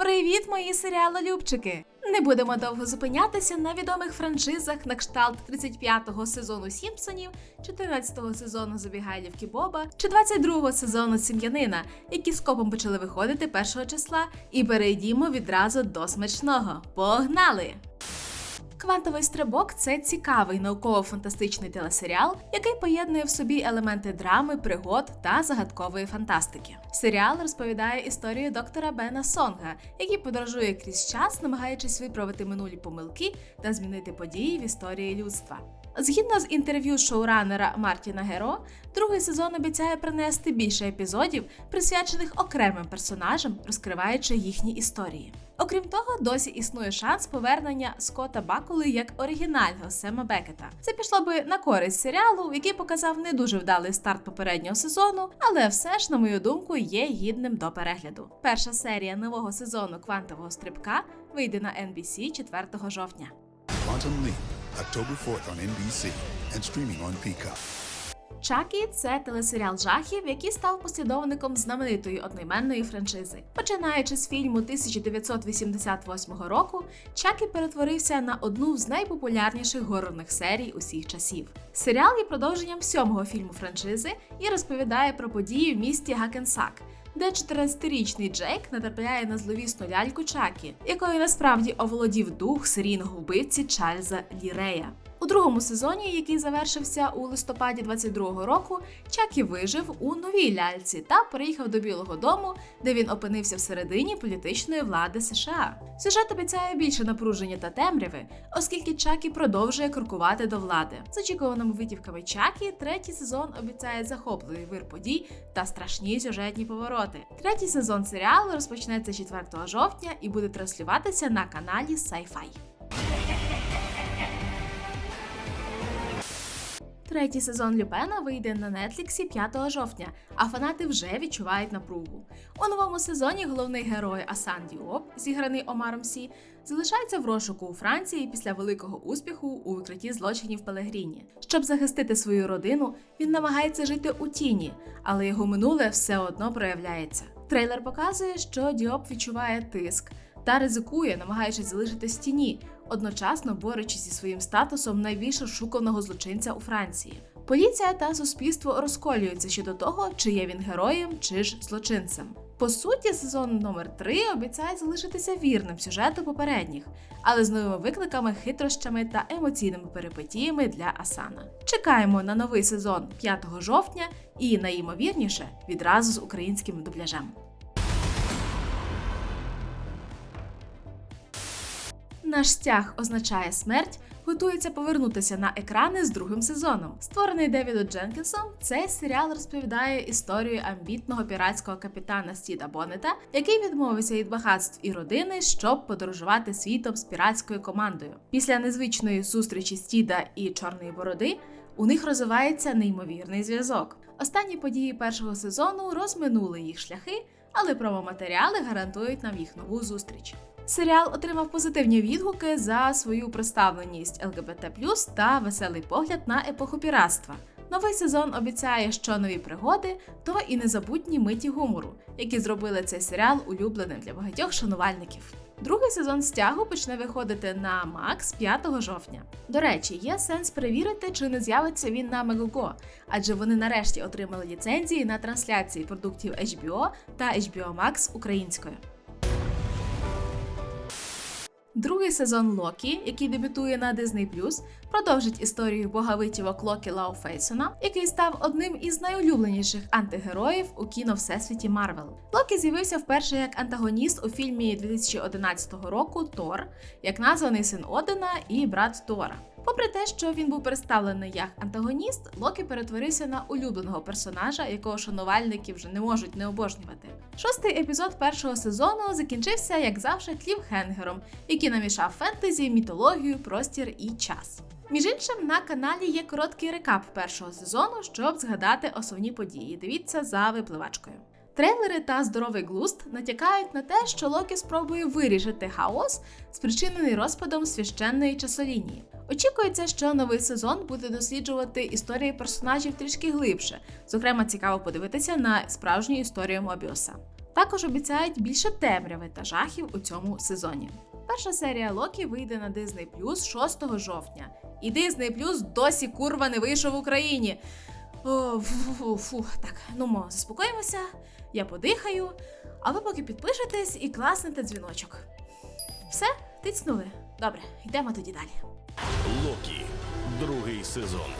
Привіт, мої серіалолюбчики! Не будемо довго зупинятися на відомих франшизах на кшталт 35-го сезону Сімпсонів, 14-го сезону Забігайлівки Боба чи 22-го сезону Сім'янина, які скопом почали виходити першого числа, і перейдімо відразу до смачного. Погнали! Квантовий стрибок це цікавий науково-фантастичний телесеріал, який поєднує в собі елементи драми, пригод та загадкової фантастики. Серіал розповідає історію доктора Бена Сонга, який подорожує крізь час, намагаючись виправити минулі помилки та змінити події в історії людства. Згідно з інтерв'ю шоуранера Мартіна Геро, другий сезон обіцяє принести більше епізодів, присвячених окремим персонажам, розкриваючи їхні історії. Окрім того, досі існує шанс повернення Скотта Бакули як оригінального Сема Бекета. Це пішло би на користь серіалу, який показав не дуже вдалий старт попереднього сезону, але все ж, на мою думку, є гідним до перегляду. Перша серія нового сезону квантового стрибка вийде на NBC 4 жовтня. Quantum Leap, October 4th on NBC and streaming on Peacock. Чакі це телесеріал жахів, який став послідовником знаменитої одноіменної франшизи. Починаючи з фільму 1988 року, Чакі перетворився на одну з найпопулярніших горорних серій усіх часів. Серіал є продовженням сьомого фільму франшизи і розповідає про події в місті Гакенсак. Де 14-річний Джейк натрапляє на зловісну ляльку Чакі, якою насправді оволодів дух серійного вбивці Чарльза Лірея. У другому сезоні, який завершився у листопаді 22-го року, Чакі вижив у новій ляльці та переїхав до Білого Дому, де він опинився всередині політичної влади США. Сюжет обіцяє більше напруження та темряви, оскільки Чакі продовжує крокувати до влади. З очікуваними витівками Чакі, третій сезон обіцяє захопливий вир подій та страшні сюжетні повороти. Третій сезон серіалу розпочнеться 4 жовтня і буде транслюватися на каналі Sci-Fi. Третій сезон Люпена вийде на Нетліксі 5 жовтня, а фанати вже відчувають напругу. У новому сезоні головний герой Асан Діоп, зіграний Омаром Сі, залишається в розшуку у Франції після великого успіху у викритті злочинів Пелегріні. Щоб захистити свою родину, він намагається жити у тіні, але його минуле все одно проявляється. Трейлер показує, що Діоп відчуває тиск та ризикує, намагаючись залишитись в тіні, одночасно борючись зі своїм статусом найбільш шуканого злочинця у Франції. Поліція та суспільство розколюються щодо того, чи є він героєм чи ж злочинцем. По суті, сезон номер 3 обіцяє залишитися вірним сюжету попередніх, але з новими викликами, хитрощами та емоційними перипетіями для Асана. Чекаємо на новий сезон 5 жовтня і, найімовірніше, відразу з українським дубляжем. Наш стяг означає смерть. Готується повернутися на екрани з другим сезоном. Створений Девідом Дженкінсом, цей серіал розповідає історію амбітного піратського капітана Стіда Боннета, який відмовився від багатств і родини, щоб подорожувати світом з піратською командою. Після незвичної зустрічі Стіда і Чорної Бороди у них розвивається неймовірний зв'язок. Останні події першого сезону розминули їх шляхи, але промоматеріали гарантують нам їх нову зустріч. Серіал отримав позитивні відгуки за свою представленість ЛГБТ та веселий погляд на епоху піратства. Новий сезон обіцяє, що нові пригоди, то і незабутні миті гумору, які зробили цей серіал улюбленим для багатьох шанувальників. Другий сезон стягу почне виходити на Макс 5 жовтня. До речі, є сенс перевірити, чи не з'явиться він на Megogo, адже вони нарешті отримали ліцензії на трансляції продуктів HBO та HBO Max українською. Другий сезон Локі, який дебютує на Disney+, продовжить історію богавитівок Локі Лау Фейсона, який став одним із найулюбленіших антигероїв у кіно всесвіті Марвел. Локі з'явився вперше як антагоніст у фільмі 2011 року Тор, як названий син Одина і брат Тора. Попри те, що він був представлений як антагоніст, Локі перетворився на улюбленого персонажа, якого шанувальники вже не можуть не обожнювати. Шостий епізод першого сезону закінчився, як завжди, клівхенгером, який намішав фентезі, мітологію, простір і час. Між іншим, на каналі є короткий рекап першого сезону, щоб згадати основні події. Дивіться за випливачкою. Трейлери та здоровий глузд натякають на те, що Локі спробує вирішити хаос, спричинений розпадом священної часолінії. Очікується, що новий сезон буде досліджувати історії персонажів трішки глибше. Зокрема, цікаво подивитися на справжню історію Мобіуса. Також обіцяють більше темряви та жахів у цьому сезоні. Перша серія Локі вийде на Disney Plus 6 жовтня. І Disney Plus досі курва не вийшов в Україні. О, фу, фу. Так, ну мо, заспокоїмося, я подихаю, а ви поки підпишетесь і класнете дзвіночок. Все, тицнули. Добре, йдемо тоді далі. Локі. Другий сезон.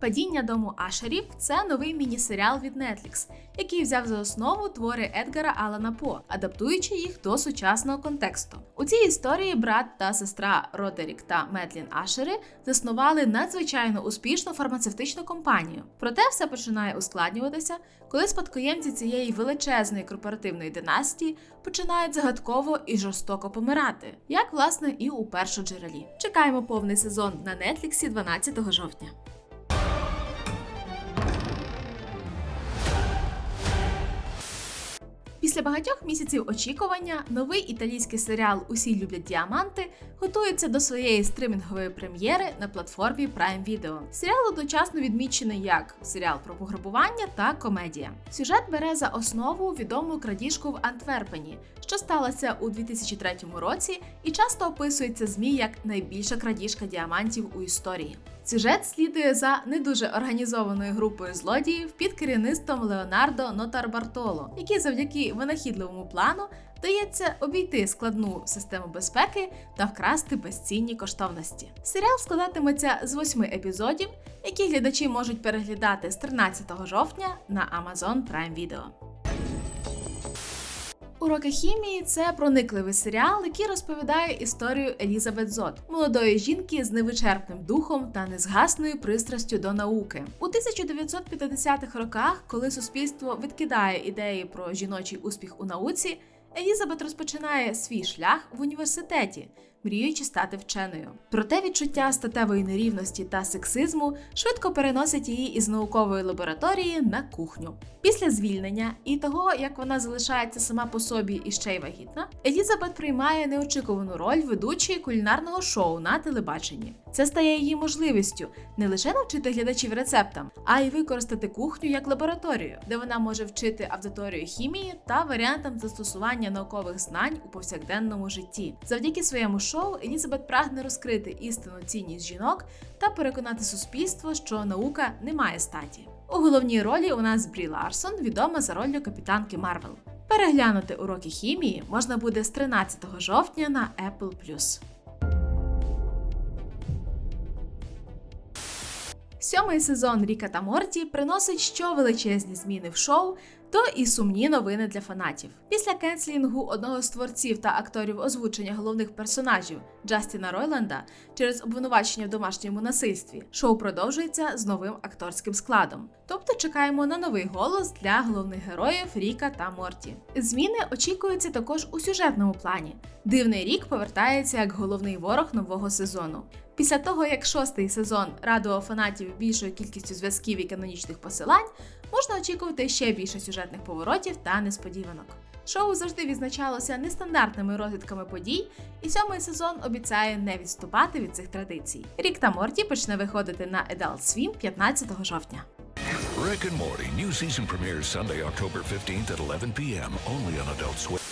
Падіння дому Ашерів це новий міні-серіал від Netflix, який взяв за основу твори Едгара Алана По, адаптуючи їх до сучасного контексту. У цій історії брат та сестра Родерік та Медлін Ашери заснували надзвичайно успішну фармацевтичну компанію. Проте все починає ускладнюватися, коли спадкоємці цієї величезної корпоративної династії починають загадково і жорстоко помирати, як власне і у першоджерелі. Чекаємо повний сезон на Нетфліксі 12 жовтня. Після багатьох місяців очікування новий італійський серіал Усі люблять діаманти готується до своєї стримінгової прем'єри на платформі Prime Video. Серіал одночасно відмічений як серіал про пограбування та комедія. Сюжет бере за основу відому крадіжку в Антверпені, що сталося у 2003 році, і часто описується ЗМІ як найбільша крадіжка діамантів у історії. Сюжет слідує за не дуже організованою групою злодіїв під керівництвом Леонардо Нотарбартоло, які завдяки винахідливому плану вдається обійти складну систему безпеки та вкрасти безцінні коштовності. Серіал складатиметься з восьми епізодів, які глядачі можуть переглядати з 13 жовтня на Amazon Prime Video. Уроки хімії це проникливий серіал, який розповідає історію Елізабет Зот, молодої жінки з невичерпним духом та незгасною пристрастю до науки. У 1950-х роках, коли суспільство відкидає ідеї про жіночий успіх у науці, Елізабет розпочинає свій шлях в університеті, мріючи стати вченою. Проте відчуття статевої нерівності та сексизму швидко переносить її із наукової лабораторії на кухню. Після звільнення і того, як вона залишається сама по собі і ще й вагітна, Елізабет приймає неочікувану роль ведучої кулінарного шоу на телебаченні. Це стає її можливістю не лише навчити глядачів рецептам, а й використати кухню як лабораторію, де вона може вчити аудиторію хімії та варіантам застосування наукових знань у повсякденному житті. Завдяки своєму шоу Елізабет прагне розкрити істинну цінність жінок та переконати суспільство, що наука не має статі. У головній ролі у нас Брі Ларсон, відома за роллю капітанки Марвел. Переглянути уроки хімії можна буде з 13 жовтня на Apple+. Сьомий сезон Ріка та Морті приносить що величезні зміни в шоу, то і сумні новини для фанатів. Після кенслінгу одного з творців та акторів озвучення головних персонажів Джастіна Ройланда через обвинувачення в домашньому насильстві, шоу продовжується з новим акторським складом. Тобто чекаємо на новий голос для головних героїв Ріка та Морті. Зміни очікуються також у сюжетному плані. Дивний рік повертається як головний ворог нового сезону. Після того, як шостий сезон радував фанатів більшою кількістю зв'язків і канонічних посилань, можна очікувати ще більше сюжетних поворотів та несподіванок. Шоу завжди відзначалося нестандартними розвідками подій, і сьомий сезон обіцяє не відступати від цих традицій. Рік та Морті почне виходити на Adult Swim 15 жовтня. Rick and Morty new season premieres Sunday, October 15th at 11 p.m. only on Adult Swim.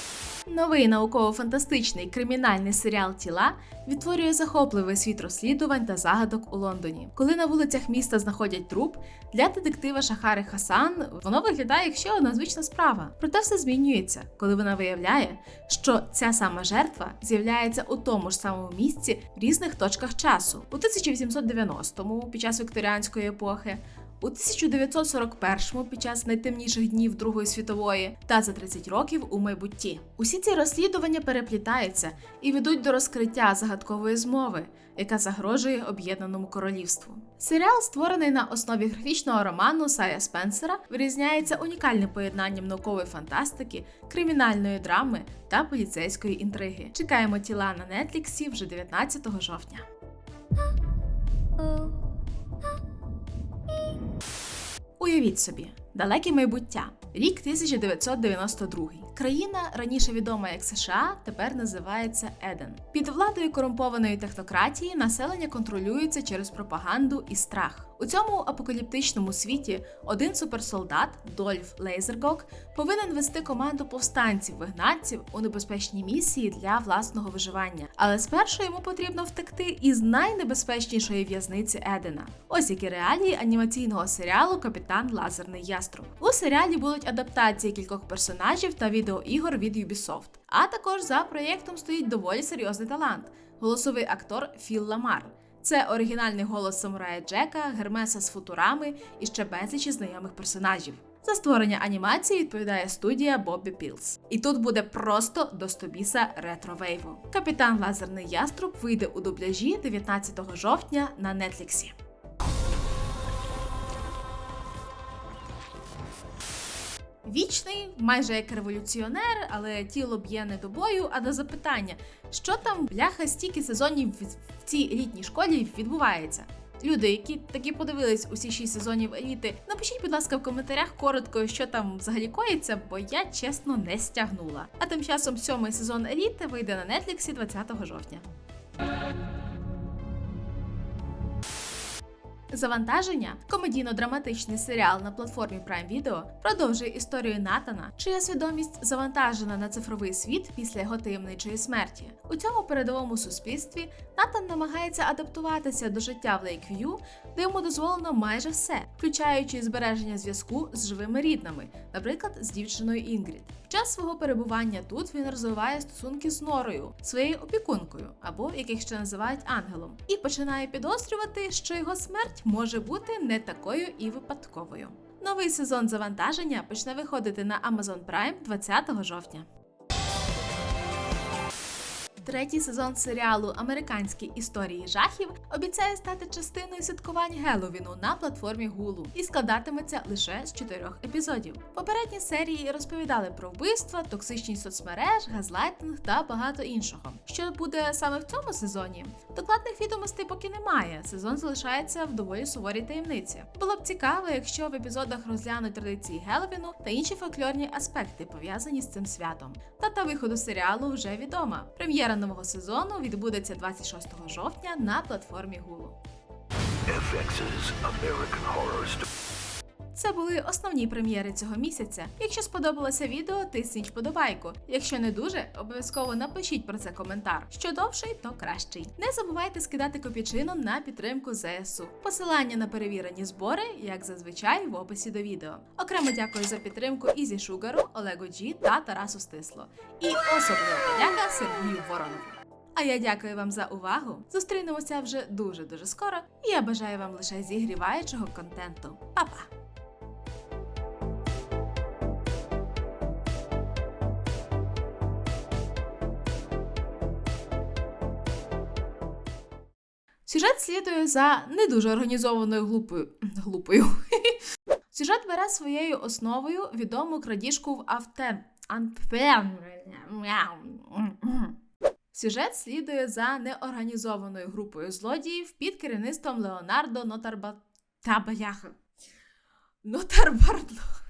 Новий науково-фантастичний кримінальний серіал Тіла відтворює захопливий світ розслідувань та загадок у Лондоні. Коли на вулицях міста знаходять труп, для детектива Шахари Хасан воно виглядає як ще одна звична справа. Проте все змінюється, коли вона виявляє, що ця сама жертва з'являється у тому ж самому місці в різних точках часу у 1890-му під час вікторіанської епохи. У 1941-му під час найтемніших днів Другої світової та за 30 років у майбутті. Усі ці розслідування переплітаються і ведуть до розкриття загадкової змови, яка загрожує об'єднаному королівству. Серіал, створений на основі графічного роману Сая Спенсера, вирізняється унікальним поєднанням наукової фантастики, кримінальної драми та поліцейської інтриги. Чекаємо тіла на Нетліксі вже 19 жовтня. Уявіть собі, далеке майбуття, рік 1992. Країна, раніше відома як США, тепер називається Еден. Під владою корумпованої технократії населення контролюється через пропаганду і страх. У цьому апокаліптичному світі один суперсолдат Дольф Лейзергок повинен вести команду повстанців-вигнанців у небезпечній місії для власного виживання. Але спершу йому потрібно втекти із найнебезпечнішої в'язниці Едена. Ось які реалії анімаційного серіалу Капітан Лазерний Яструб. У серіалі будуть адаптації кількох персонажів та відеоігор від Ubisoft. А також за проєктом стоїть доволі серйозний талант голосовий актор Філ Ламар. Це оригінальний голос самурая Джека, Гермеса з футурами і ще безлічі знайомих персонажів. За створення анімації відповідає студія Бобі Пілс. І тут буде просто до стобіса ретро-вейву. Капітан Лазерний Яструб вийде у дубляжі 19 жовтня на Нетліксі. Вічний, майже як революціонер, але тіло б'є не до бою, а до запитання, що там бляха стільки сезонів в цій елітній школі відбувається. Люди, які таки подивились усі шість сезонів еліти, напишіть, будь ласка, в коментарях коротко, що там взагалі коїться, бо я чесно не стягнула. А тим часом сьомий сезон еліти вийде на Нетліксі 20 жовтня. Завантаження комедійно-драматичний серіал на платформі Prime Video продовжує історію Натана, чия свідомість завантажена на цифровий світ після його таємничої смерті. У цьому передовому суспільстві Натан намагається адаптуватися до життя в Лейкв'ю, де йому дозволено майже все, включаючи збереження зв'язку з живими рідними, наприклад, з дівчиною Інгрід. В час свого перебування тут він розвиває стосунки з Норою, своєю опікункою, або яких ще називають ангелом, і починає підозрювати, що його смерть може бути не такою і випадковою. Новий сезон завантаження почне виходити на Amazon Prime 20 жовтня. Третій сезон серіалу Американські історії жахів обіцяє стати частиною святкувань Геловіну на платформі Hulu і складатиметься лише з чотирьох епізодів. Попередні серії розповідали про вбивства, токсичність соцмереж, газлайтинг та багато іншого. Що буде саме в цьому сезоні? Докладних відомостей поки немає. Сезон залишається в доволі суворій таємниці. Було б цікаво, якщо в епізодах розглянуть традиції Геловіну та інші фольклорні аспекти, пов'язані з цим святом. Дата виходу серіалу вже відома. Прем'єра нового сезону відбудеться 26 жовтня на платформі Hulu. FX's American Horror Story. Це були основні прем'єри цього місяця. Якщо сподобалося відео, тисніть вподобайку. Якщо не дуже, обов'язково напишіть про це коментар. Що довший, то кращий. Не забувайте скидати копійчину на підтримку ЗСУ. Посилання на перевірені збори, як зазвичай, в описі до відео. Окремо дякую за підтримку Ізі Шугару, Олегу Джі та Тарасу Стисло. І особлива подяка Сергію Воронову. А я дякую вам за увагу. Зустрінемося вже дуже дуже скоро. І я бажаю вам лише зігріваючого контенту. Па-па! Сюжет слідує за не дуже організованою глупою. глупою. Сюжет бере своєю основою відому крадіжку в авте. Сюжет слідує за неорганізованою групою злодіїв під керівництвом Леонардо Нотарба... Та бляха. Нотарбардло.